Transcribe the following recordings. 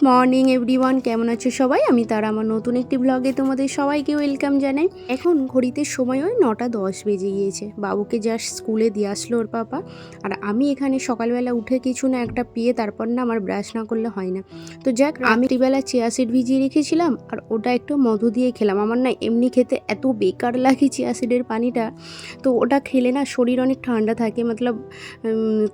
Morning everyone কেমন আছো সবাই? আমি তার আমার নতুন একটি ব্লগে তোমাদের সবাইকে ওয়েলকাম জানাই। এখন ঘড়িতে সময় ওই নটা দশ বেজে গিয়েছে। বাবুকে জাস্ট স্কুলে দিয়ে আসলো ওর পাপা। আর আমি এখানে সকালবেলা উঠে কিছু না একটা পেয়ে তারপর না আমার ব্রাশ না করলে হয় না। তো যাক আমি রাত্রিবেলা চিয়া সিড ভিজিয়ে রেখেছিলাম আর ওটা একটু মধু দিয়ে খেলাম। আমার না এমনি খেতে এত বেকার লাগে চিয়া সিডের পানিটা। তো ওটা খেলে না শরীর অনেক ঠান্ডা থাকে মতলব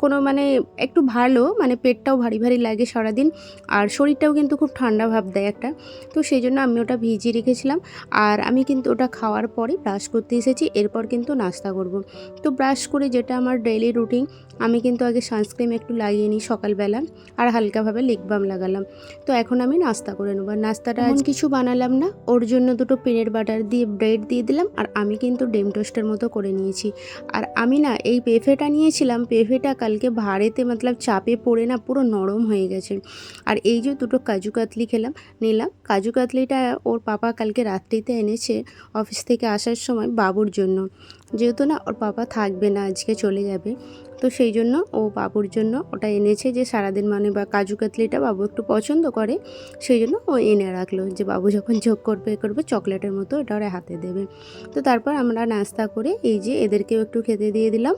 কোনো মানে একটু ভালো মানে পেটটাও ভারী ভারী লাগে সারাদিন। আর শরীরটাও কিন্তু খুব ঠান্ডা ভাব দেয় একটা। তো সেই জন্য আমি ওটা ভিজিয়ে রেখেছিলাম। আর আমি কিন্তু ওটা খাওয়ার পরে ব্রাশ করতে এসেছি। এরপর কিন্তু নাস্তা করব। তো ব্রাশ করে যেটা আমার ডেইলি রুটিন আমি কিন্তু আগে সানস্ক্রিন একটু লাগিয়ে নিই সকালবেলা আর হালকাভাবে লিক বাম লাগালাম। তো এখন আমি নাস্তা করে নেব। আর নাস্তাটা আজ কিছু বানালাম না। ওর জন্য দুটো পেনের বাটার দিয়ে ব্রেড দিয়ে দিলাম আর আমি কিন্তু ডেম টোস্টের মতো করে নিয়েছি। আর আমি না এই পেফেটা নিয়েছিলাম। পেফেটা কালকে ভাড়েতে মতলব চাপে পড়ে না পুরো নরম হয়ে গেছে। আর এই যে দুটো কাজু কাতলি খেলাম, নিলাম। কাজু কাতলিটা ওর পাপা কালকে রাত্রিতে এনেছে অফিস থেকে আসার সময় বাবুর জন্য। যেহেতু না, ওর পাপা থাকবে না, আজকে চলে যাবে। তো সেই জন্য ও বাবুর জন্য ওটা এনেছে যে সারাদিন মানে বা কাজু কাতলিটা বাবু একটু পছন্দ করে, সেই জন্য ও এনে রাখল যে বাবু যখন যোগ করবে করবে, চকলেটের মতো এটা ওরা হাতে দেবে। তো তারপর আমরা নাস্তা করে এই যে এদেরকেও একটু খেতে দিয়ে দিলাম।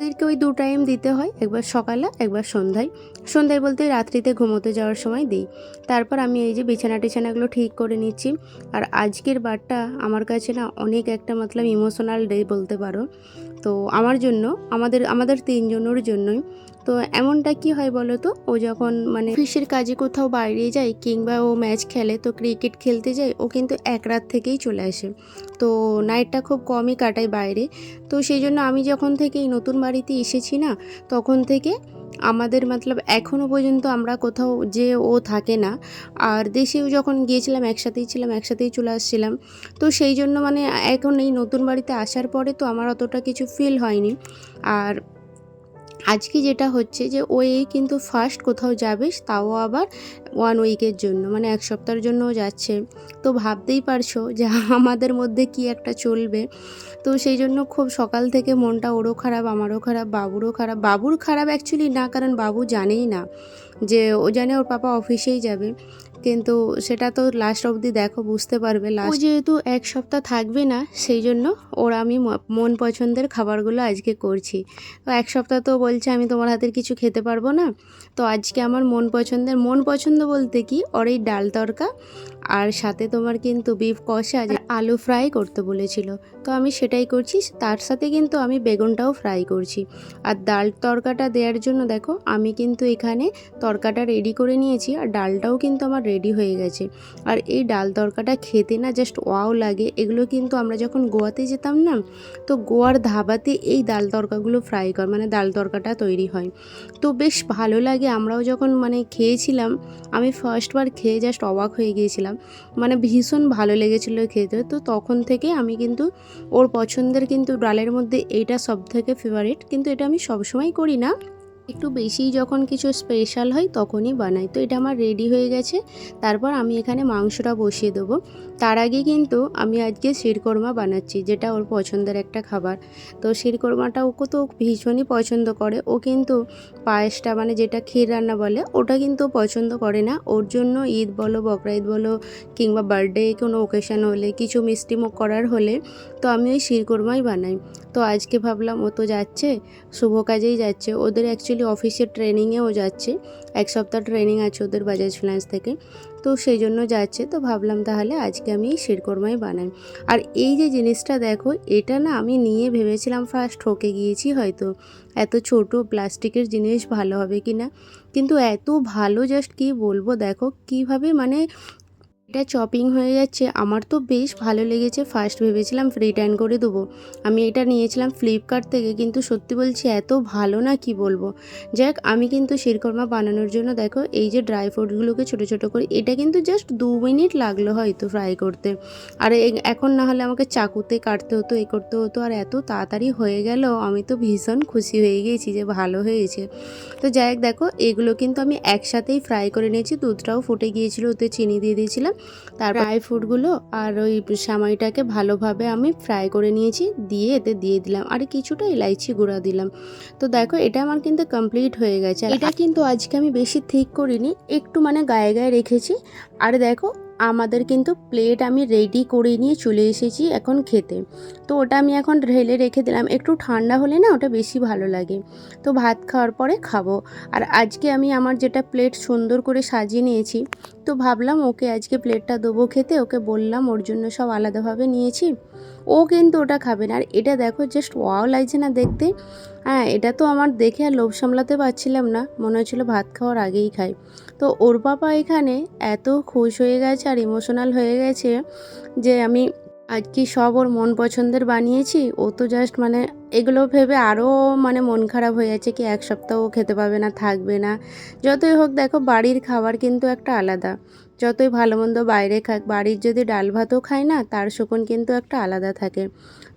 এদেরকে ওই দু টাইম দিতে হয়, একবার সকালে, একবার সন্ধ্যায়। সন্ধ্যায় বলতে রাত্রিতে ঘুমোতে যাওয়ার সময় দিই। তারপর আমি এই যে বিছানা টিছানাগুলো ঠিক করে নিচ্ছি। আর আজকের বারটা আমার কাছে না অনেক একটা, মতলব ইমোশনাল ডে বলতে পারো। তো আমার জন্য, আমাদের আমাদের তিনজনের জন্যই। তো এমনটা কি হয় বলো তো? ও যখন মানে অফিসের কাজে কোথাও বাইরে যায় কিংবা ও ম্যাচ খেলে তো ক্রিকেট খেলতে যায়, ও কিন্তু এক রাত থেকেই চলে আসে। তো নাইটটা খুব কমই কাটায় বাইরে। তো সেই জন্য আমি যখন থেকে এই নতুন বাড়িতে এসেছি না, তখন থেকে আমাদের মতলব এখনও পর্যন্ত আমরা কোথাও যে ও থাকে না, আর দেশেও যখন গিয়েছিলাম, একসাথেই ছিলাম, একসাথেই চলে আসছিলাম, তো সেই জন্য মানে এখন এই নতুন বাড়িতে আসার পরে তো আমার অতটা কিছু ফিল হয়নি। আর আজকে যেটা হচ্ছে যে, ও এই কিন্তু ফার্স্ট কোথাও যাবে, তাও আবার ওয়ান উইকের জন্য মানে এক সপ্তাহের জন্য যাচ্ছে। তো ভাবতেই পারছ যে, আমাদের মধ্যে কি একটা চলবে। তো সেই জন্য খুব সকাল থেকে মনটা ওরও খারাপ, আমারও খারাপ, বাবুরও খারাপ। বাবুর খারাপ অ্যাকচুয়ালি না, কারণ বাবু জানেই না যে, ও জানে ওর পাপা অফিসেই যাবে। কিন্তু সেটা তো লাস্ট অবধি দেখো বুঝতে পারবে। লাস্ট যেহেতু এক সপ্তাহ থাকবে না সেই জন্য ওর আমি মন পছন্দের খাবারগুলো আজকে করছি। তো এক সপ্তাহ তো বলছে আমি তোমার হাতের কিছু খেতে পারব না। তো আজকে আমার মন পছন্দের মন পছন্দ বলতে কি ওর এই ডাল তরকা আর সাথে তোমার কিন্তু বিফ কষা যে আলু ফ্রাই করতে বলেছিল। তো আমি সেটাই করছি, তার সাথে কিন্তু আমি বেগুনটাও ফ্রাই করছি। আর ডাল তরকাটা দেওয়ার জন্য দেখো, আমি কিন্তু এখানে তরকাটা রেডি করে নিয়েছি আর ডালটাও কিন্তু আমার রেডি হয়ে গেছে। আর এই ডাল তরকাটা খেতে না জাস্ট ওয়াও লাগে। এগুলো কিন্তু আমরা যখন গোয়াতে যেতাম না, তো গোয়ার ধাবাতে এই ডাল তরকাগুলো ফ্রাই কর মানে ডাল তরকাটা তৈরি হয়। তো বেশ ভালো লাগে, আমরাও যখন মানে খেয়েছিলাম, আমি ফার্স্টবার খেয়ে জাস্ট অবাক হয়ে গিয়েছিলাম। মানে ভীষণ ভালো লেগেছিলো খেতে। তো তখন থেকে আমি কিন্তু ওর পছন্দের কিন্তু ডালের মধ্যে এইটা সব থেকে ফেভারিট কিন্তু এটা আমি সবসময় করি না। একটু বেশিই যখন কিছু স্পেশাল হয় তখনই বানাই। তো এটা আমার রেডি হয়ে গেছে। তারপর আমি এখানে মাংসটা বসিয়ে দেবো। তার আগে কিন্তু আমি আজকে শিরকোরমা বানাচ্ছি, যেটা ওর পছন্দের একটা খাবার। তো শিরকোরমাটা ওকে তো ভীষণই পছন্দ করে। ও কিন্তু পায়েসটা মানে যেটা ক্ষীর রান্না বলে, ওটা কিন্তু পছন্দ করে না। ওর জন্য ঈদ বলো বকরা ঈদ বলো, কিংবা বার্থডে কোনো ওকেশন হলে, কিছু মিষ্টিমুখ করার হলে, তো আমি ওই শিরকোরমাই বানাই। তো আজকে ভাবলাম ও তো যাচ্ছে, শুভ কাজেই যাচ্ছে। ওদের অ্যাকচুয়ালি অফিসের ট্রেনিংয়েও যাচ্ছে। এক সপ্তাহ ট্রেনিং আছে ওদের বাজাজ ফিনান্স থেকে। তো সেই জন্য যাচ্ছে, তো ভাবলাম তাহলে আজকে আমি শেরকর্মাই বানাই। আর এই যে জিনিসটা দেখো, এটা না আমি নিয়ে ভেবেছিলাম ফার্স্ট ঠকে গিয়েছি হয়তো। এত ছোট প্লাস্টিকের জিনিস ভালো হবে কি না কিন্তু এত ভালো জাস্ট কি বলব দেখো, কীভাবে মানে এটা চপিং হয়ে যাচ্ছে। আমার তো বেশ ভালো লেগেছে। ফার্স্ট ভেবেছিলাম রিটার্ন করে দেবো। আমি এটা নিয়েছিলাম ফ্লিপকার্ট থেকে। কিন্তু সত্যি বলছি, এত ভালো না কি বলব? যাক, আমি কিন্তু শিরকর্মা বানানোর জন্য দেখো, এই যে ড্রাই ফ্রুটগুলোকে ছোটো ছোটো করে, এটা কিন্তু জাস্ট দু মিনিট লাগল হয়তো ফ্রাই করতে। আর এখন না হলে আমাকে চাকুতে কাটতে হতো, এ করতে হতো। আর এত তাড়াতাড়ি হয়ে গেল, আমি তো ভীষণ খুশি হয়ে গিয়েছি যে ভালো হয়েছে। তো যাই দেখো, এগুলো কিন্তু আমি একসাথেই ফ্রাই করে নিয়েছি। দুধটাও ফুটে গিয়েছিল, ওতে চিনি দিয়ে দিয়েছিলাম। তার ড্রাই ফ্রুটগুলো আর ওই সামাইটাকে ভালোভাবে আমি ফ্রাই করে নিয়েছি দিয়ে এতে দিয়ে দিলাম। আর কিছুটা ইলাইচি গুঁড়া দিলাম। তো দেখো এটা আমার কিন্তু কমপ্লিট হয়ে গেছে। এটা কিন্তু আজকে আমি বেশি ঠিক করিনি একটু মানে গায়ে গায়ে রেখেছি। আর দেখো আমাদের কিন্তু প্লেট আমি রেডি করে নিয়ে চলে এসেছি এখন খেতে। তো ওটা আমি এখন ঢেলে রেখে দিলাম। একটু ঠান্ডা হলে না ওটা বেশি ভালো লাগে। তো ভাত খাওয়ার পরে খাব। আর আজকে আমি আমার যেটা প্লেট সুন্দর করে সাজিয়ে নিয়েছি, তো ভাবলাম ওকে আজকে প্লেটটা দেবো খেতে। ওকে বললাম ওর জন্য সব আলাদাভাবে নিয়েছি। ও কিন্তু ওটা খাবে না। আর এটা দেখো জাস্ট ওয়াও লাগছে না দেখতে। হ্যাঁ এটা তো আমার দেখে আর লোভ সামলাতে পারছিলাম না। মনে হচ্ছিল ভাত খাওয়ার আগেই খাই। তো ওর বাবা এখানে এত খুশ হয়ে গেছে আর ইমোশনাল হয়ে গেছে যে আমি আজকে সব ওর মন পছন্দের বানিয়েছি? ও তো জাস্ট মানে এগুলো ভেবে আরও মানে মন খারাপ হয়ে যাচ্ছে কি এক সপ্তাহ ও খেতে পাবে না, থাকবে না। যতই হোক দেখো বাড়ির খাবার কিন্তু একটা আলাদা। যতই ভালো মন্দ বাইরে খাক, বাড়ির যদি ডাল ভাতও খায় না, তার শকুন কিন্তু একটা আলাদা থাকে।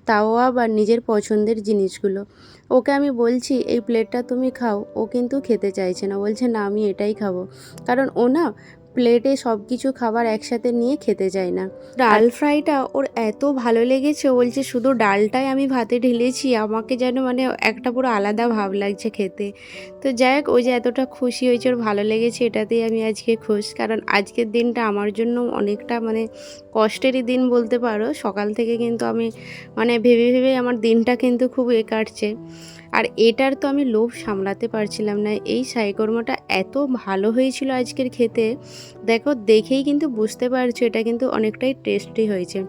তাও আবার নিজের পছন্দের জিনিসগুলো। ওকে আমি বলছি, এই প্লেটটা তুমি খাও। ও কিন্তু খেতে চাইছে না। বলছে, না, আমি এটাই খাব। কারণ ও না প্লেটে সব কিছু খাবার একসাথে নিয়ে খেতে চায় না। ডাল ফ্রাইটা ওর এত ভালো লেগেছে বলছে, শুধু ডালটাই আমি ভাতে ঢেলেছি, আমাকে যেন মানে একটা পুরো আলাদা ভাব লাগছে খেতে। তো যাই হোক, ও যে এতটা খুশি হয়েছে, ওর ভালো লেগেছে, এটাতেই আমি আজকে খুশ। কারণ আজকের দিনটা আমার জন্য অনেকটা মানে কষ্টেরই দিন বলতে পারো। সকাল থেকে কিন্তু আমি মানে ভেবে ভেবে আমার দিনটা কিন্তু খুব এ কাটছে। আর এটার তো আমি লোভ সামলাতে পারছিলাম না। এই সাইকর্মটা এত ভালো হয়েছিল আজকের খেতে। দেখো, দেখেই কিন্তু বুঝতে পারছ এটা কিন্তু অনেকটাই টেস্টি হয়েছে।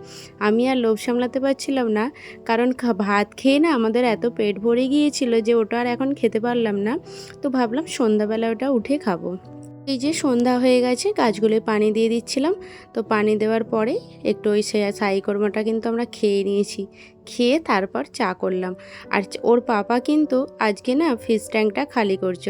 আমি আর লোভ সামলাতে পারছিলাম না, কারণ ভাত খেয়ে না আমাদের এত পেট ভরে গিয়েছিল যে ওটা আর এখন খেতে পারলাম না। তো ভাবলাম সন্ধ্যাবেলা ওটা উঠে খাব। এই যে সন্ধ্যা হয়ে গেছে, গাছগুলোয় পানি দিয়ে দিচ্ছিলাম। তো পানি দেওয়ার পরে একটু ওই সাই কর্মটা কিন্তু আমরা খেয়ে নিয়েছি। খেয়ে তারপর চা করলাম। আর ওর পাপা কিন্তু আজকে না ফিশ ট্যাঙ্কটা খালি করছ।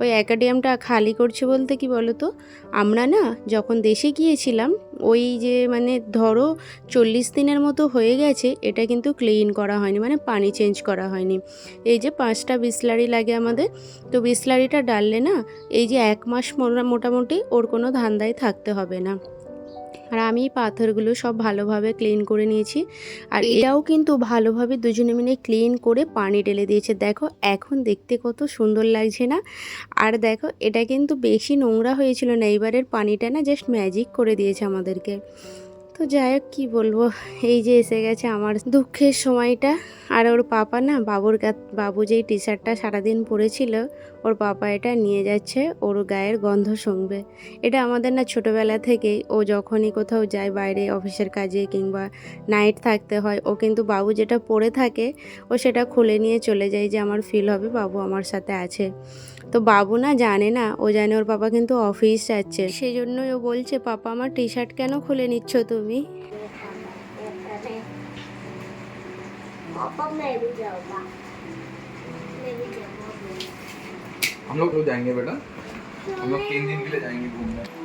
ওই অ্যাকাডিয়ামটা খালি করছে বলতে কি বলো তো আমরা না যখন দেশে গিয়েছিলাম, ওই যে মানে ধরো চল্লিশ দিনের মতো হয়ে গেছে, এটা কিন্তু ক্লিন করা হয়নি মানে পানি চেঞ্জ করা হয়নি। এই যে পাঁচটা বিসলারি লাগে আমাদের, তো বিসলারিটা ডাললে না এই যে এক মাস মোটা- মোটামুটি ওর কোনো ধান্দায় থাকতে হবে না। আর আমি পাথরগুলো সব ভালোভাবে ক্লিন করে নিয়েছি। আর এটাও কিন্তু ভালোভাবে দুজনে মিলে ক্লিন করে পানি ঢেলে দিয়েছে। দেখো এখন দেখতে কত সুন্দর লাগছে না? আর দেখো এটা কিন্তু বেশি নোংরা হয়েছিল না এইবারের পানিটা না জাস্ট ম্যাজিক করে দিয়েছে আমাদেরকে। তো যাই হোক, কী বলব? এই যে এসে গেছে আমার দুঃখের সময়টা। আর ওর পাপা না, বাবুর গা বাবু যেই টি শার্টটা সারাদিন পরেছিল, ওর পাপা এটা নিয়ে যাচ্ছে, ওর গায়ের গন্ধ শুংবে এটা আমাদের না ছোটোবেলা থেকেই, ও যখনই কোথাও যায় বাইরে অফিসের কাজে কিংবা নাইট থাকতে হয়, ও কিন্তু বাবু যেটা পরে থাকে, ও সেটা খুলে নিয়ে চলে যায় যে আমার ফিল হবে, বাবু আমার সাথে আছে। তো বাবু না জানে না ও জানে ওর পাপা কিন্তু অফিস যাচ্ছে সেই জন্যই ও বলছে পাপা আমার টি শার্ট কেন খুলে নিচ্ছ তুমি पापा मैं भी जाऊंगा मैं भी जाऊंगा हम लोग रोज जाएंगे बेटा हम लोग तीन दिन के लिए जाएंगे घूमने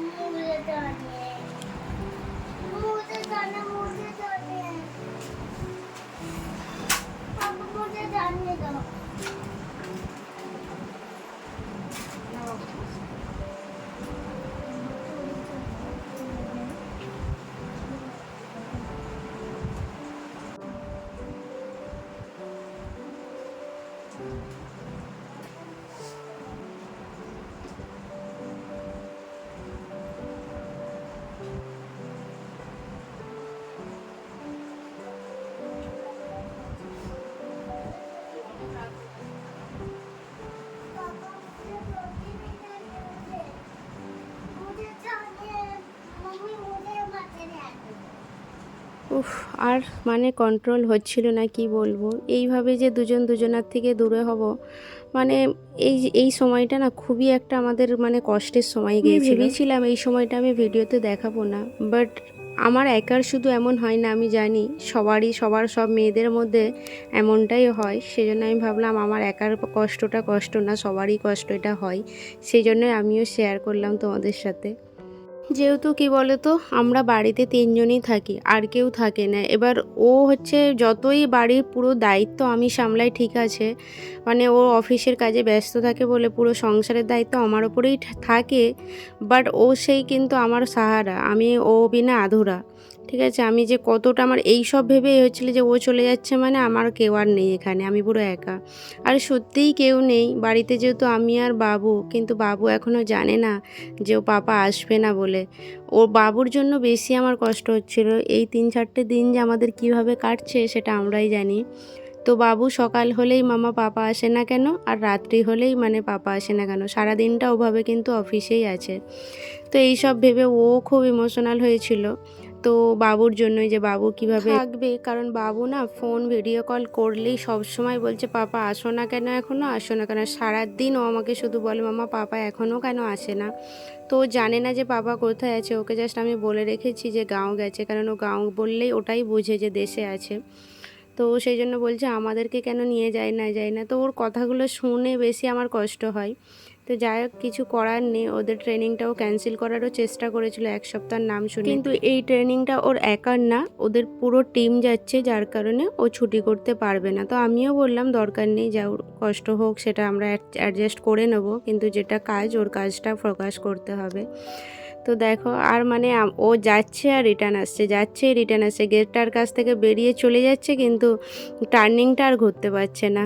উফ আর মানে কন্ট্রোল হচ্ছিল না কি বলব? এইভাবে যে দুজন দুজনার থেকে দূরে হব মানে এই এই সময়টা না খুবই একটা আমাদের মানে কষ্টের সময় গিয়েছিল। ভেবেছিলাম এই সময়টা আমি ভিডিওতে দেখাবো না বাট আমার একার শুধু এমন হয় না আমি জানি সবারই সবার সব মেয়েদের মধ্যে এমনটাই হয় সেজন্য আমি ভাবলাম আমার একার কষ্টটা কষ্ট না সবারই কষ্ট এটা হয় সেই জন্যই আমিও শেয়ার করলাম তোমাদের সাথে। যেহেতু কি বলতো, আমরা বাড়িতে তিনজনই থাকি, আর কেউ থাকে না। এবার ও হচ্ছে যতই বাড়ির পুরো দায়িত্ব আমি সামলাই ঠিক আছে মানে ও অফিসের কাজে ব্যস্ত থাকে বলে পুরো সংসারের দায়িত্ব আমার ওপরেই থাকে বাট ও সেই কিন্তু আমার সাহারা, আমি ও বিনা আধুরা। ঠিক আছে? আমি যে কতটা আমার এই সব ভেবে হচ্ছিল যে ও চলে যাচ্ছে মানে আমার কেউ আর নেই এখানে, আমি পুরো একা। আর সত্যিই কেউ নেই, বাড়িতে যেহেতু আমি আর বাবু, কিন্তু বাবু এখনও জানে না যে ও পাপা আসবে না বলে। ও বাবুর জন্য বেশি আমার কষ্ট হচ্ছিল। এই তিন চারটে দিন যে আমাদের কীভাবে কাটছে সেটা আমরাই জানি। তো বাবু সকাল হলেই মামা পাপা আসে না কেন? আর রাত্রি হলেই মানে পাপা আসে না কেন? সারা দিনটা ওভাবে কিন্তু অফিসেই আছে। তো এই সব ভেবে ও খুব ইমোশনাল হয়েছিল। তো বাবুর জন্যই যে বাবু কীভাবে থাকবে, কারণ বাবু না ফোন ভিডিও কল করলেই সব সময় বলছে, পাপা, আসো না কেন এখনও আসো না কেন? সারাদিন ও আমাকে শুধু বলে, মামা, পাপা এখনও কেন আসে না? তো জানে না যে বাবা কোথায় আছে। ওকে জাস্ট আমি বলে রেখেছি যে গাঁও গেছে, কারণ ও গাঁও বললেই ওটাই বুঝে যে দেশে আছে। তো সেই জন্য বলছে, আমাদেরকে কেন নিয়ে যায় না যায় না? তো ওর কথাগুলো শুনে বেশি আমার কষ্ট হয়। তো যাই হোক কিছু করার নেই। ওদের ট্রেনিংটাও ক্যান্সেল করারও চেষ্টা করেছিল এক সপ্তাহের নাম শুনে। কিন্তু এই ট্রেনিংটা ওর একার না ওদের পুরো টিম যাচ্ছে যার কারণে ও ছুটি করতে পারবে না। তো আমিও বললাম দরকার নেই যা ওর কষ্ট হোক সেটা আমরা অ্যাডজাস্ট করে নেব। কিন্তু যেটা কাজ ওর কাজটা প্রকাশ করতে হবে। তো দেখো আর মানে ও যাচ্ছে আর রিটার্ন আসছে। যাচ্ছে রিটার্ন আসছে। গেটটার কাছ থেকে বেরিয়ে চলে যাচ্ছে কিন্তু টার্নিংটা আর ঘুরতে পারছে না।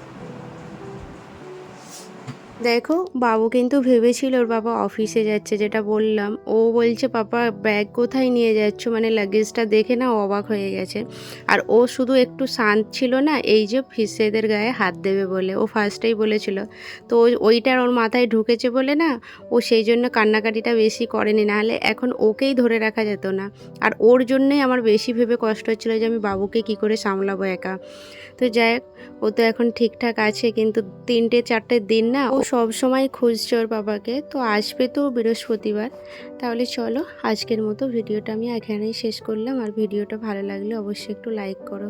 দেখো, বাবু কিন্তু ভেবেছিল ওর বাবা অফিসে যাচ্ছে, যেটা বললাম। ও বলছে, পাপা ব্যাগ কোথায় নিয়ে যাচ্ছ? মানে লাগেজটা দেখে না অবাক হয়ে গেছে। আর ও শুধু একটু শান্ত ছিল না, এই যে ফিসেদের গায়ে হাত দেবে বলে। ও ফার্স্টেই বলেছিল। তো ওইটার ওর মাথায় ঢুকেছে বলে না, ও সেই জন্য কান্নাকাটিটা বেশি করেনি। নাহলে এখন ওকেই ধরে রাখা যেত না। আর ওর জন্যই আমার বেশি ভেবে কষ্ট হচ্ছিল যে আমি বাবুকে কি করে সামলাবো একা। তো যাই ও তো এখন ঠিকঠাক আছে, কিন্তু তিনটে, চারটে দিন না, ও সব সময় খুঁজছে ওর বাবাকে, তো আসবে তো বৃহস্পতিবার। তাহলে চলো, আজকের মতো ভিডিওটা আমি এখানেই শেষ করলাম। আর ভিডিওটা ভালো লাগলে অবশ্যই একটু লাইক করো।